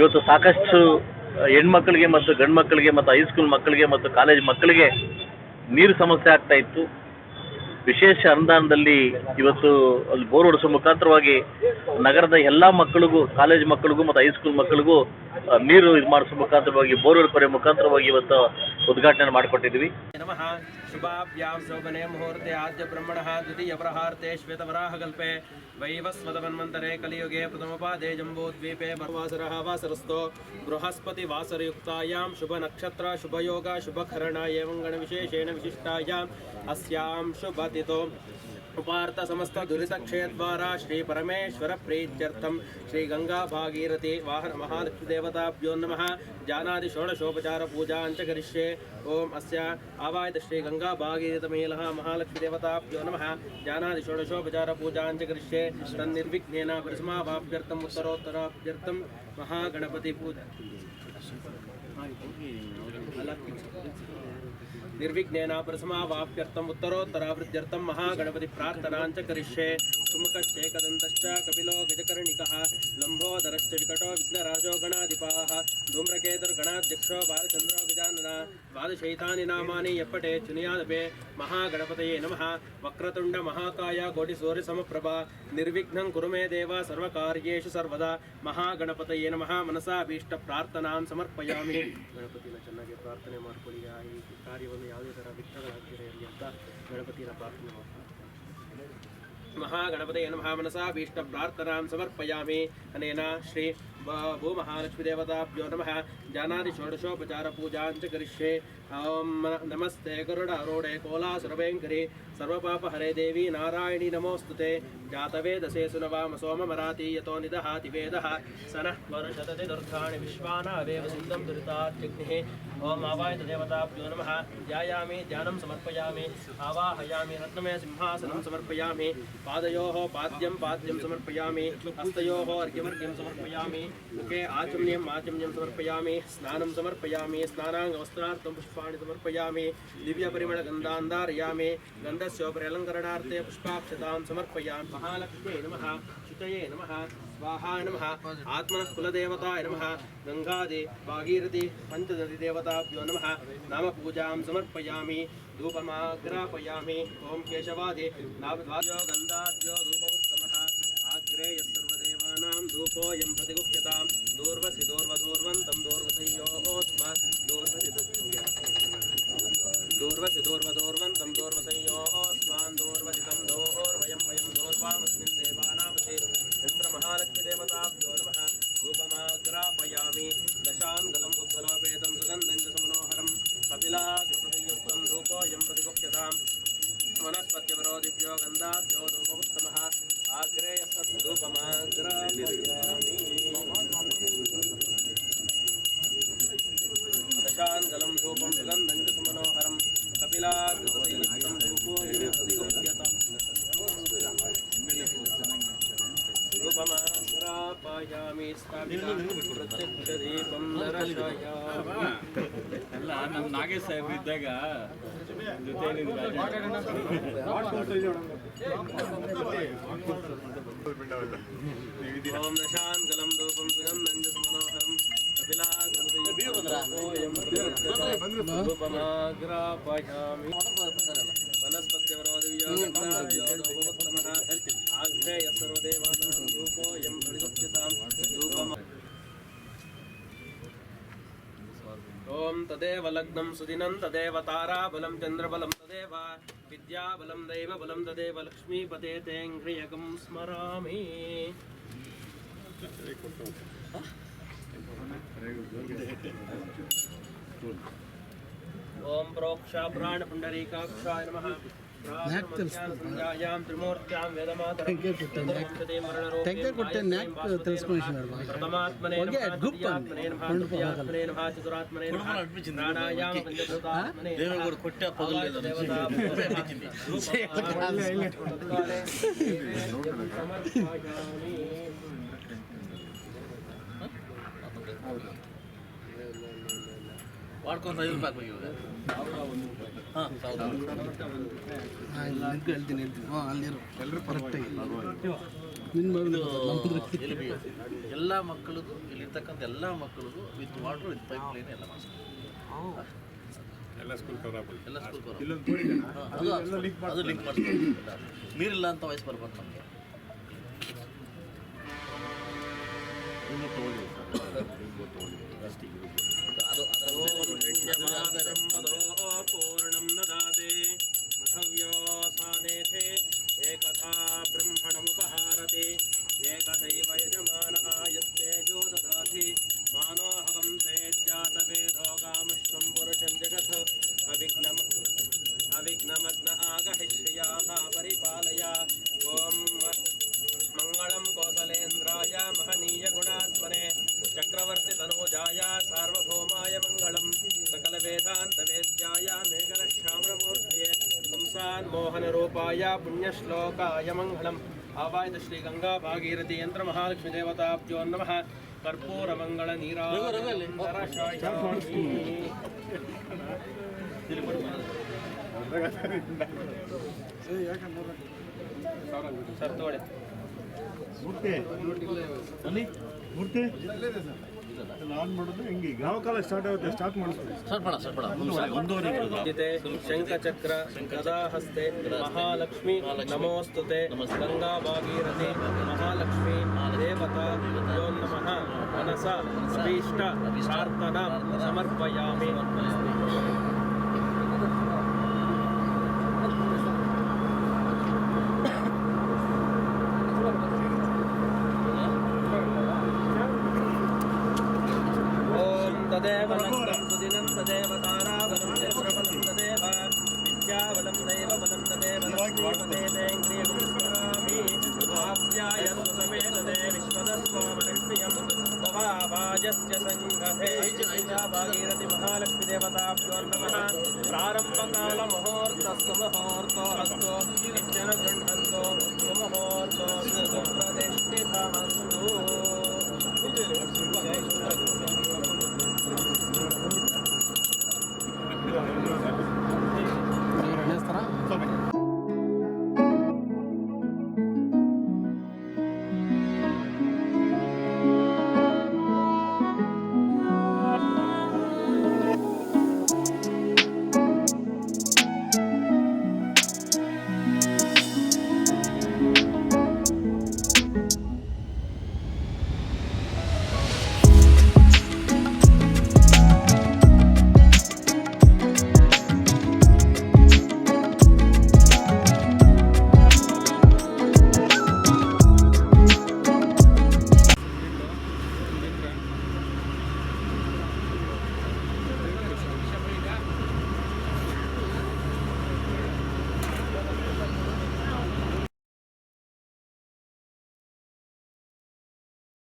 ಇವತ್ತು ಸಾಕಷ್ಟು ಹೆಣ್ಮಕ್ಳಿಗೆ ಮತ್ತು ಗಂಡು ಮಕ್ಕಳಿಗೆ ಮತ್ತು ಹೈಸ್ಕೂಲ್ ಮಕ್ಕಳಿಗೆ ಮತ್ತು ಕಾಲೇಜ್ ಮಕ್ಕಳಿಗೆ ನೀರು ಸಮಸ್ಯೆ ಆಗ್ತಾ ಇತ್ತು. ವಿಶೇಷ ಅನುದಾನದಲ್ಲಿ ಇವತ್ತು ಅಲ್ಲಿ ಬೋರ್ ಹೊಡಿಸೋ ಮುಖಾಂತರವಾಗಿ ನಗರದ ಎಲ್ಲ ಮಕ್ಕಳಿಗೂ ಕಾಲೇಜ್ ಮಕ್ಕಳಿಗೂ ಮತ್ತು ಹೈಸ್ಕೂಲ್ ಮಕ್ಕಳಿಗೂ ನೀರು ಇದು ಮಾಡಿಸೋ ಮುಖಾಂತರವಾಗಿ, ಬೋರ್ವೆಲ್ ಹೊಡ್ಕೊರೆ ಮುಖಾಂತರವಾಗಿ ಇವತ್ತು ಉದ್ಘಾಟನೆ ಮಾಡಿಕೊಟ್ಟಿದ್ವಿ ನಮಃ. ಶುಭಾಭ್ಯಾಂ ಶೋಭನೆ ಮುಹೂರ್ತೆ ಆದ್ಯ ಬ್ರಹ್ಮಣ ದ್ವಿತೀಯ ಪ್ರಹಾರ್ತೆ ಶ್ವೇತವರಾಹಕಲ್ಪೆ ವೈವಸ್ವತಮನ್ವಂತರೆ ಕಲಿಯುಗೆ ಪ್ರಥಮಪಾದೆ ಜಂಬೂದ್ವೀಪೆ ಬರವಾಸರ ವಾಸರಸ್ಥೋ. ಬೃಹಸ್ಪತಿ ವಾಸರಯುಕ್ತಾಯಾಂ ಶುಭ ನಕ್ಷತ್ರ ಶುಭಯೋಗ ಶುಭಕರಣ ಏವಂಗಣ ವಿಶೇಷೇಣ ವಿಶಿಷ್ಟಾಯಾಂ. ಅಸ್ಯಾಂ ಶುಭತಿತೋ उपार्थ समस्त दुरित क्षेद्वारा श्री परमेश्वर प्रीत्यर्थम श्री गंगा भागीरथी वाहन महालक्ष्मी देवताभ्यो नमः। जानादि षोडशोपचार पूजाञ्च करिष्ये। ओम अस्य आवाहित श्री गंगा भागीरथमेलः महालक्ष्मी देवताभ्यो नमः जानादि षोडशोपचार पूजाञ्च करिष्ये तन्निर्विघ्नेन परिसमावाप्यर्थम् उत्तरोत्तराभ्यर्थं महागणपति पूजा निर्विघ्नेन प्रसमावाप्यर्थम् उत्तरोत्तरावृद्ध्यर्थं महागणपति प्रार्थनाञ्च करिष्ये सुमुखश्चेकदन्तश्च कपिलो गजकर्णिकः लम्बोदरश्च विकटो विघ्नराजो गणाधिपाः धूम्रकेतुर्गणाध्यक्षो बालचन्द्रो गजानन द्वादशैतानि नामानि यप्पटे चुनियादपे महागणपतये नमः वक्रतुण्ड महाकाय कोटिसूर्यसमप्रभा निर्विघ्नं कुरु मे देव सर्वकार्येषु सर्वदा महागणपतये नमः ಮನಸಾಭೀಷ್ಟಪ್ರಾರ್ಥನಾಂ ಸಮರ್ಪಯಾಮಿ ಗಣಪತಿನ ಚೆನ್ನಾಗಿ ಪ್ರಾರ್ಥನೆ ಮಾಡ್ಕೊಳ್ಳಿ ಆ ಈ ಕಾರ್ಯವನ್ನು ಯಾವುದೇ ಥರ ವಿಘ್ನಗಳಾಗ್ತಿರಲಿ ಅಂತ ಗಣಪತಿಯ ಪ್ರಾರ್ಥನೆ ಮಾಡ್ತಾರೆ. ಮಹಾಗಣಪತಯ ನಮಃ ಮನಸಾ ಭೀಷ್ಟ ಪ್ರಾರ್ಥನಾಂ ಸಮರ್ಪಯಾಮಿ, ಅನೇನ ಶ್ರೀ ब- भूमहालक्ष्मीदेवताभ्यो नमः। जानादि षोडशोपचार पूजाञ्च करिष्ये। ॐ नमस्ते गरुडारूढे कोलासुरभयङ्करि सर्वपापहरे देवी नारायणी नमोऽस्तु ते जातवेदसे सुनवाम सोममराति यतो निदहाति वेदः। स नः वर्षदति दुर्गाणि विश्वानावेव सिद्धं दुरितात्यग्निः ॐ आवाहित देवताभ्यो नमः। ध्यायामि, ध्यानं समर्पयामि। आवाहयामि, रत्नमय सिंहासनं समर्पयामि। पादयोः पाद्यं पाद्यं समर्पयामि। हस्तयोः अर्घ्यमर्घ्यं समर्पयामि। मुखे आचम्यम् आचम्यं समर्पयामि, स्नानं समर्पयामि, स्नानाङ्गवस्त्रार्थं पुष्पाणि समर्पयामि दिव्यपरिमळगन्धान्धारयामि गन्धस्योपरि अलङ्करणार्थे पुष्पाक्षतां समर्पयामि। महालक्ष्म्यै नमः शुचये नमः स्वाहाय नमः आत्मनः कुलदेवताय नमः, गङ्गादि, भागीरथि, पञ्चदधिदेवताभ्यो नमः, नामपूजां समर्पयामि, धूपमाग्रापयामि ॐ केशवादि नामद्वाद्यो गन्धाद्यो धूपवत्तमः आग्रेय सर्वदेवानां धूपोऽयं प्रतिगुह्यतां दूर्वसि दूर्वदूर्वन्तं दूर्वसंयोगोऽस्म दूर्वसि दूर्वसि समनोहरं कपिलाकृतयुक्तं धूपोऽयं प्रतिगुह्यतां वनस्पत्यवरोदिभ्यो गन्धाभ्यो धूपमुत्तमः दशाङ्गलं धूपं सुगन्धं च सुमनोहरं कपिलाकृतयुक्तं धूपोऽयं प्रतिगुह्यताम् रूपमाग्रापयामि प्रत्यक्षदीपं दर्शयामि ಅಲ್ಲ ನಮ್ಮ ನಾಗೇಶ್ ಸಾಹೇಬ್ ಇದ್ದಾಗ ಜೊತೆಯಲ್ಲಿ ಓಂ ದಶಾನ್ ಗಲಂ ರೂಪಂ ಸುಗಂ ನಂಜಸ್ ಮನೋಹರಂ ಆಗ್ನೇಯ ಸರ್ವದೇವಾನಾಂ ರೂಪೋ ಯಂ ಪರಿಗಪ್ಯತಾಂ ರೂಪಮ ఓం తదేవ లగ్నం సుదినం తదేవ తారాబలం చంద్రబలం తదేవ విద్యాబలం దైవ బలం తదేవ లక్ష్మీపతే తేంద్రియకం స్మరామి. ఓం ప్రోక్ష ప్రాణ పుండరీకాక్షాయ నమ. ನ್ಯಾಕ್ ತಿಳಿಸ್ಬೇಕು ತೆಗ್ದೇ ಕೊಟ್ಟೆ ನ್ಯಾಕ್ ತೆಗ್ದೇ ಕೊಟ್ಟೆ ನ್ಯಾಕ್ తెలుసుకునేసినారు ఓకే గుప్త దేవేగౌడ కొట్టే పగలేదు వాడుకొని ఐదు రూపాయలు ಹೇಳ್ತೀನಿ ಹೇಳ್ತೀನಿ ಹಾಂ ಅಲ್ಲಿರು ಎಲ್ಲರೂ ಕರೆಕ್ಟಾಗಿ ಎಲ್ಲ ಮಕ್ಕಳಿಗೂ ಇಲ್ಲಿರ್ತಕ್ಕಂಥ ಎಲ್ಲ ಮಕ್ಕಳಿಗೂ with water with pipeline ಎಲ್ಲ ಸ್ಕೂಲ್ ಕವರ್ ಆಗ್ಬೋದು. ಎಲ್ಲ ಸ್ಕೂಲ್ ಕವರ್ ಇಲ್ಲೊಂದು ತೋಡಿದೆ ಅದು ಲಿಂಕ್ ನೀರಿಲ್ಲ ಅಂತ ವಯಸ್ಸು ಬರ್ಬಾರ್ದು ನಮಗೆ. ಅದರ पूर्णं ददाति सकलवेदान्तवेद्याय मेघरक्षामणमूर्तये पुंसान्मोहनरूपाय पुण्यश्लोकाय मङ्गलम् आवायत श्रीगङ्गा भागीरथी यन्त्रमहालक्ष्मीदेवताभ्यो नमः ಸರ್ ಆನ್ ಮಾಡಿದ್ರೆ ಹೆಂಗೆ ಯಾವ ಸ್ಟಾರ್ಟ್ ಆಗುತ್ತೆ? ಸ್ಟಾರ್ಟ್ ಮಾಡಿಸ್ತೀವಿ ಸರ್ಪಣ ಸರ್ಪಣ ಒಂದೂವರೆ ಗೀತೆ ಶಂಖಚಕ್ರ ಗದಾಹಸ್ತೆ ಮಹಾಲಕ್ಷ್ಮಿ ನಮೋಸ್ತುತೆ ಗಂಗಾ ಭಾಗೀರಥಿ ಮಹಾಲಕ್ಷ್ಮಿ ದೇವತಾ ನಮಃ ಮನಸ ಶ್ರೀಷ್ಟ ಪ್ರಾರ್ಥನಾ ಸಮರ್ಪಯಾಮಿ. तदेव नन्दं सुदिनं तदेव ताराबलं चन्द्रबलं तदेव विद्याबलं दैव बलं तदेव लक्ष्मीपदेतेन्द्रियं स्मरामि आप्याय सुसमेतदे विश्वदस्वमलक्ष्म्यं भवाभाजस्य सङ्घते भागीरथि महालक्ष्मीदेवताभ्यो नमः प्रारम्भकालमुहूर्तस्तु मुहूर्तो हस्तो नित्यन गृह्णन्तो